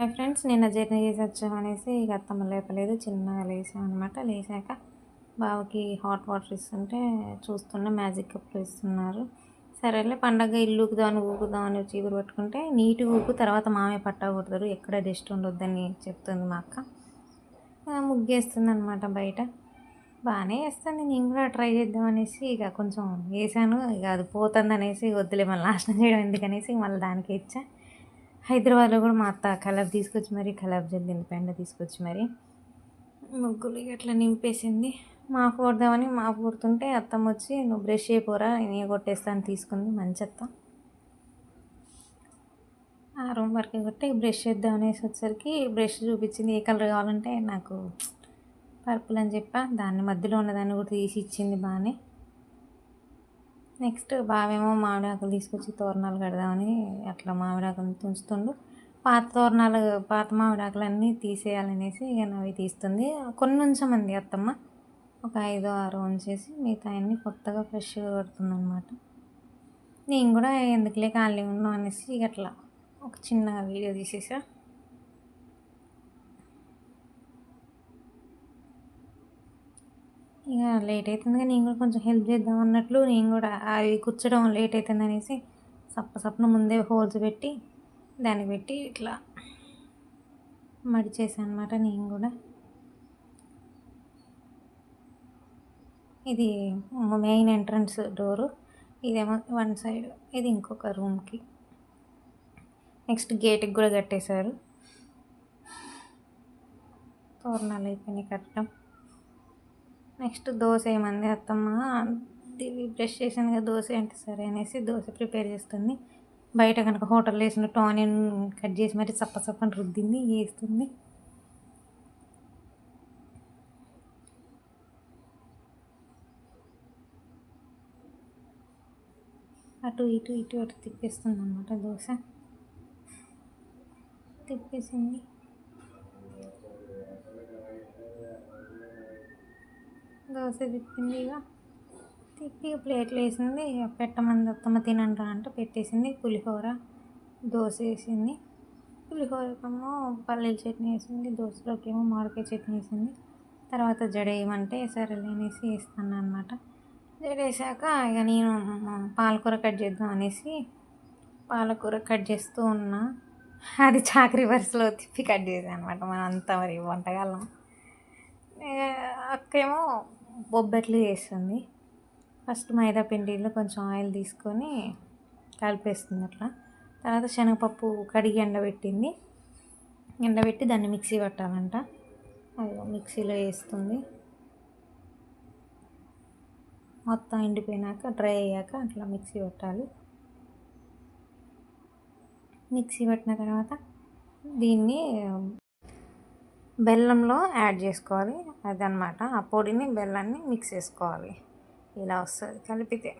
Hi friends నిన్న journey చేసి వచ్చామనేసి ఇక అత్తమ్మ లేపలేదు చిన్నగా లేసాం అనమాట లేచాక బావకి హాట్ వాటర్ ఇస్తుంటే చూస్తున్న మ్యాజిక్ కప్పులు ఇస్తున్నారు. సరేలే పండగ ఇల్లు ఊకుదామని ఊకుదామని చీపురు పట్టుకుంటే నీట్గా ఊకు తర్వాత మామే పట్టకూడదు ఎక్కడ డస్ట్ ఉండొద్దని చెప్తుంది మా అక్క. ముగ్గేస్తుంది అనమాట బయట. బాగానే వేస్తుంది నేను కూడా ట్రై చేద్దాం అనేసి ఇక కొంచెం వేసాను ఇక అది పోతుంది అనేసి వద్దులే మళ్ళీ నాశనం చేయడం ఎందుకనేసి మళ్ళీ దానికి ఇచ్చా. హైదరాబాద్లో కూడా మా అత్త కలర్ తీసుకొచ్చి మరి కలర్ జల్లింది పెండ తీసుకొచ్చి మరి. ముగ్గులు ఇక అట్లా నింపేసింది. మా కొడదామని మా కొడుతుంటే అత్తమ్మ వచ్చి నువ్వు బ్రష్ అయిపోరా నేను కొట్టేస్తాను తీసుకుంది మంచి అత్త. ఆ రూమ్ వరకు కొట్టి బ్రష్ చేద్దాం అనేసి వచ్చేసరికి బ్రష్ చూపించింది. ఏ కలర్ కావాలంటే నాకు పర్పుల్ అని చెప్పా. దాన్ని మధ్యలో ఉన్నదాన్ని కూడా తీసి ఇచ్చింది బాగానే నెక్స్ట్ బావేమో మామిడాకులు తీసుకొచ్చి తోరణాలు కడదామని అట్లా మామిడాకులు తుంచుతుండు. పాత తోరణాలు పాత మామిడాకులు అన్నీ తీసేయాలనేసి ఇక అవి తీస్తుంది. కొన్ని ఉంచమంది అత్తమ్మ. ఒక ఐదో ఆరు ఉంచేసి మిగతా అన్ని కొత్తగా ఫ్రెష్గా కడుతుంది అనమాట నేను కూడా ఎందుకులే ఖాళీ ఉన్నాం అనేసి ఇక అట్లా ఒక చిన్న వీడియో తీసేసా. ఇక లేట్ అవుతుంది కానీ నేను కూడా కొంచెం హెల్ప్ చేద్దాం అన్నట్లు నేను కూడా అవి కూర్చోడం లేట్ అవుతుంది అనేసి సప్ప సప్పన ముందే హోల్స్ పెట్టి దానికి పెట్టి ఇట్లా మడిచేసాను అనమాట నేను కూడా. ఇది మెయిన్ ఎంట్రన్స్ డోరు ఇదేమో వన్ సైడ్ ఇది ఇంకొక రూమ్కి. నెక్స్ట్ గేట్కి కూడా కట్టేశారు. తోరణాలు అయిపోయినాయి కట్టడం. నెక్స్ట్ దోశ ఏమంది అత్తమ్మ? ఇది బ్రష్ చేసాను కదా దోశ అంటే సరే అనేసి దోశ ప్రిపేర్ చేస్తుంది. బయట కనుక హోటల్లో వేసినట్టు ఆనియన్ కట్ చేసి మరి చప్ప చప్పని రుద్దింది వేస్తుంది అటు ఇటు ఇటు అటు తిప్పేస్తుంది అనమాట దోశ. తిప్పేసింది. దోశ తిప్పింది ఇక తిప్పి ప్లేట్లు వేసింది. పెట్టమంది అత్తమ్మ తినండి అంటే పెట్టేసింది. పులిహోర దోశ వేసింది. పులిహోరకేమో పల్లీల చట్నీ వేసింది. దోశలోకి ఏమో మామిడికాయ చట్నీ వేసింది. తర్వాత జడ వేయమంటే సరేలే అనేసి వేస్తాను అనమాట జడేసాక ఇక నేను పాలకూర కట్ చేద్దాం అనేసి పాలకూర కట్ చేస్తూ ఉన్నా. అది చాక్ రివర్స్లో తిప్పి కట్ చేసాను అనమాట మన అంతా మరి వంటగాళ్ళం అక్కేమో బొబ్బట్లు చేస్తుంది. ఫస్ట్ మైదా పిండిలో కొంచెం ఆయిల్ తీసుకొని కలిపేస్తుంది అట్లా. తర్వాత శనగపప్పు కడిగి ఎండబెట్టింది. ఎండబెట్టి దాన్ని మిక్సీ పట్టాలంట. అది మిక్సీలో వేస్తుంది. మొత్తం ఎండిపోయినాక డ్రై అయ్యాక అట్లా మిక్సీ పెట్టాలి. మిక్సీ పట్టిన తర్వాత దీన్ని బెల్లంలో యాడ్ చేసుకోవాలి. అదనమాట ఆ పొడిని బెల్లాన్ని మిక్స్ చేసుకోవాలి. ఇలా వస్తుంది. కలిపితే.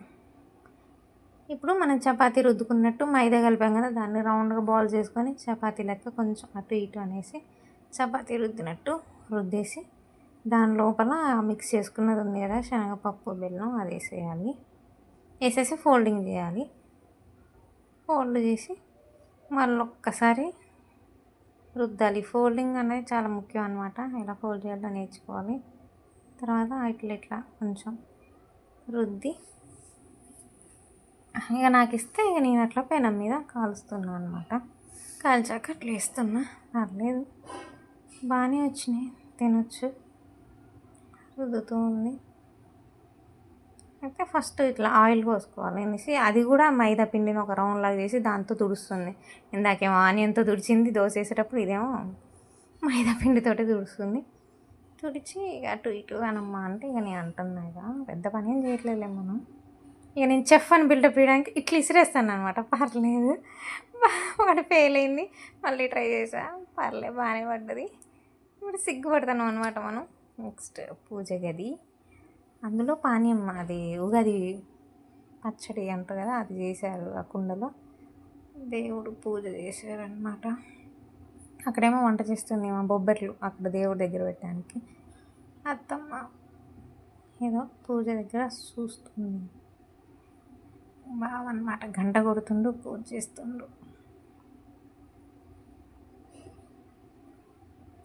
ఇప్పుడు మనం చపాతీ రుద్దుకున్నట్టు మైదా కలిపాం కదా దాన్ని రౌండ్గా బాల్ చేసుకొని చపాతీ లెక్క కొంచెం అటు ఇటు అనేసి చపాతీ రుద్దినట్టు రుద్దేసి దాని లోపల మిక్స్ చేసుకున్నది ఉంది కదా శనగపప్పు బెల్లం అది వేసేయాలి. వేసేసి ఫోల్డింగ్ చేయాలి. ఫోల్డ్ చేసి మళ్ళీ ఒక్కసారి రుద్దాలి. ఫోల్డింగ్ అనేది చాలా ముఖ్యం అనమాట ఎలా ఫోల్డ్ చేయాలో నేర్చుకోవాలి. తర్వాత ఇట్లా ఇట్లా కొంచెం రుద్ది. ఇక నాకు ఇస్తే ఇక నేను అట్లా పెనం మీద కాలుస్తున్నాను అనమాట కాల్చాక అట్లా వేస్తున్నా. పర్లేదు. బాగానే వచ్చినాయి. తినొచ్చు. రుద్దుతూ ఉంది. అయితే ఫస్ట్ ఇట్లా ఆయిల్ పోసుకోవాలి అనేసి అది కూడా మైదా పిండిని ఒక రౌండ్ లాగా చేసి దాంతో తుడుస్తుంది. ఇందాకేమో ఆనియన్తో తుడిచింది దోశ వేసేటప్పుడు ఇదేమో మైదా పిండితోటి తుడుస్తుంది. తుడిచి ఇక అటు ఇటు అనమ్మా అంటే ఇక నేను అంటున్నా ఇక పెద్ద పని ఏం చేయట్లేదులే మనం. ఇక నేను చెఫ్ అని బిల్డప్ చేయడానికి ఇట్లా ఇసిరేస్తాను అనమాట పర్లేదు. వాడు ఫెయిల్ అయింది. మళ్ళీ ట్రై చేసా. పర్లేదు బాగానే పడ్డది. ఇప్పుడు సిగ్గుపడతాను అనమాట మనం. నెక్స్ట్ పూజ గది. అందులో పానీయం అది ఉగాది పచ్చడి అంటారు కదా అది చేశారు ఆ కుండలో. దేవుడు పూజ చేశారనమాట అక్కడేమో వంట చేస్తుంది మా బొబ్బట్లు అక్కడ దేవుడి దగ్గర పెట్టడానికి. అత్తమ్మ ఏదో పూజ దగ్గర చూస్తుంది. బావన్నమాట గంట కొడుతుండు పూజ చేస్తుండు.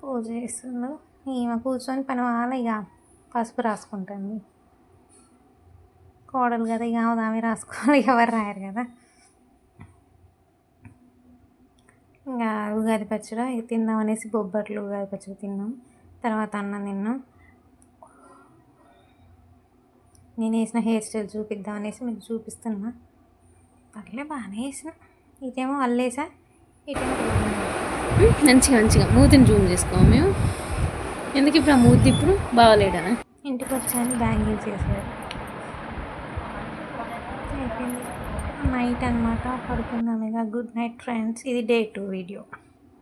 పూజ చేస్తుండు ఈమె కూర్చొని పని వాళ్ళ ఇక పసుపు రాసుకుంటుంది కోడలు కదా ఇక ఆమె రాసుకోవాలి ఎవరు రాయరు కదా. ఇంకా ఉగాది పచ్చడి ఇక తిందాం అనేసి బొబ్బట్లు ఉగాది పచ్చడి తిన్నాం. తర్వాత అన్నం తిన్నాం. నేను వేసిన హెయిర్ స్టైల్ చూపిద్దాం అనేసి మీకు చూపిస్తున్నా. పర్లే బాగానే వేసిన. ఇదేమో అల్లేసా? ఇటేమో మంచిగా మంచిగా. మూతిని జూమ్ చేసుకోము మేము ఎందుకు ఇప్పుడు ఆ మూర్తి ఇప్పుడు బాగాలేడనా? ఇంటికి వచ్చాను బ్యాంగిల్స్ చేశారు. నైట్ అనమాట పడుకుందాం ఇక. Good night friends. ఇది డే టూ వీడియో.